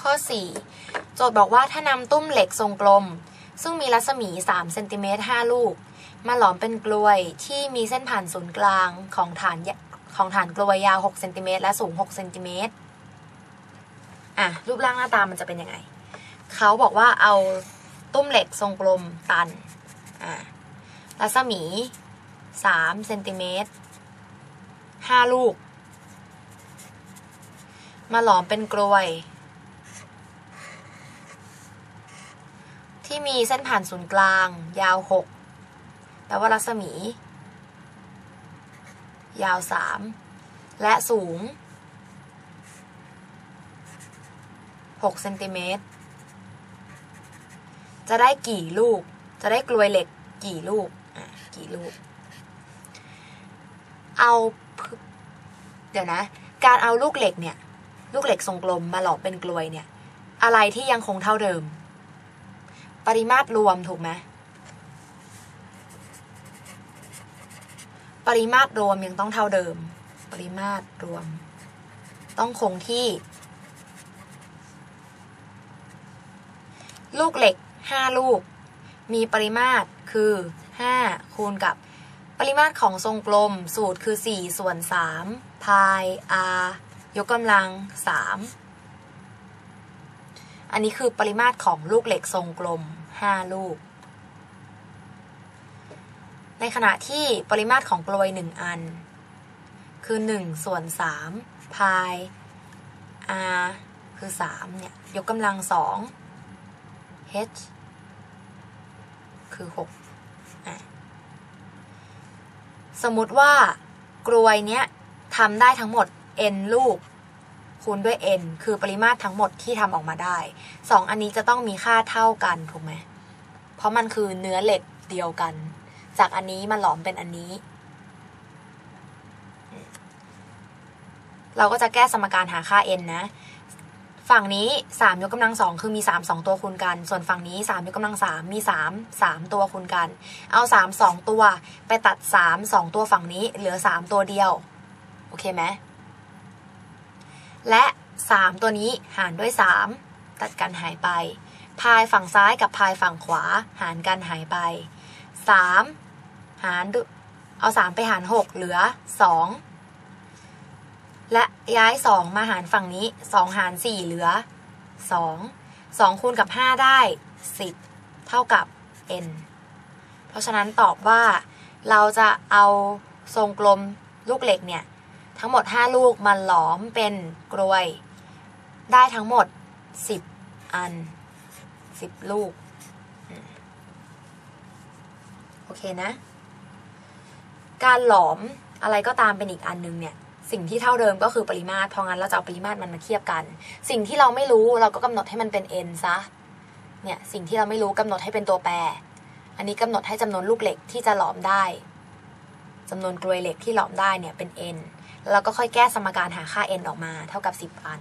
ข้อ 4 โจทย์บอกว่าถ้านำตุ้มเหล็กทรงกลม ซึ่งมีรัศมี3เซนติเมตร5ลูก มาหลอมเป็นกลวยที่มีเส้นผ่านศูนย์กลางของฐานของฐานกลวยยาว6เซนติเมตรและสูง6เซนติเมตรอะรูปร่างหน้าตามันจะเป็นยังไง เขาบอกว่าเอาตุ้มเหล็กทรงกลมตันอะรัศมี3เซนติเมตร5ลูก มาหลอมเป็นกลวย ที่มีเส้นผ่านศูนย์กลาง ยาว 6แปลว่ารัศมี ยาว 3 และสูง 6 เซนติเมตร จะได้กี่ลูก จะได้กลวยเหล็กกี่ลูก อะ กี่ลูก เอา เดี๋ยวนะ การเอาลูกเหล็กเนี่ย ลูกเหล็กทรงกลมมาหลอมเป็นกลวยเนี่ย อะไรที่ยังคงเท่าเดิม ปริมาตรรวมถูกไหมปริมาตรรวมยังต้องเท่าเดิม ปริมาตรรวม ต้องคงที่ ลูกเหล็ก 5 ลูก มีปริมาตรคือ 5 คูณกับปริมาตรของทรงกลมสูตรคือ 4 ส่วน 3 พาย r ยกกำลัง 3 อันนี้คือปริมาตรของลูกเหล็กทรงกลม 5 ลูก ในขณะที่ปริมาตรของกลวย 1 อัน คือ 1 ส่วน 3 พาย r คือ 3 เนี่ย ยกกำลัง 2 h คือ6อสมมุติว่ากลวยเนี้ยทำได้ทั้งหมด n ลูก คูณด้วย n คือปริมาตรทั้งหมดที่ทำออกมาได้สองอันนี้จะต้องมีค่าเท่ากันถูกไหม เพราะมันคือเนื้อเหล็กเดียวกัน จากอันนี้มันหลอมเป็นอันนี้ เราก็จะแก้สมการหาค่า n นะ ฝั่งนี้3ยกกำลังสองคือมี 3 2 ตัวคูณกัน ส่วนฝั่งนี้3ยกกำลัง3มี 3 3 ตัวคูณกัน เอา 3 2 ตัว ไปตัด 3 2 ตัวฝั่งนี้ เหลือ 3 ตัวเดียว โอเคไหม และ 3 ตัวนี้หารด้วย 3 ตัดกันหายไป พายฝั่งซ้ายกับพายฝั่งขวาหารกันหายไป 3 หารเอา 3 ไปหาร 6 เหลือ 2 และย้าย 2 มาหารฝั่งนี้ 2 หาร 4 เหลือ 2 2 คูณกับ 5 ได้ 10 เท่ากับ n เพราะฉะนั้นตอบว่าเราจะเอาทรงกลมลูกเหล็กเนี่ย ทั้งหมด 5 ลูกมาหลอมเป็นกลวย ได้ทั้งหมด 10 อัน 10 ลูก โอเคนะ การหลอมอะไรก็ตามเป็นอีกอันนึงเนี่ย สิ่งที่เท่าเดิมก็คือปริมาตรเพราะงั้นเราจะเอาปริมาตรมันมาเทียบกัน สิ่งที่เราไม่รู้เราก็กำหนดให้มันเป็น n ซะเนี่ยสิ่งที่เราไม่รู้กำหนดให้เป็นตัวแปร อันนี้กำหนดให้จำนวนลูกเหล็กที่จะหลอมได้จำนวนกลวยเหล็กที่หลอมได้เนี่ยเป็น n แล้วเราก็ค่อยแก้สมการหาค่า n ออกมาเท่ากับ 10 อัน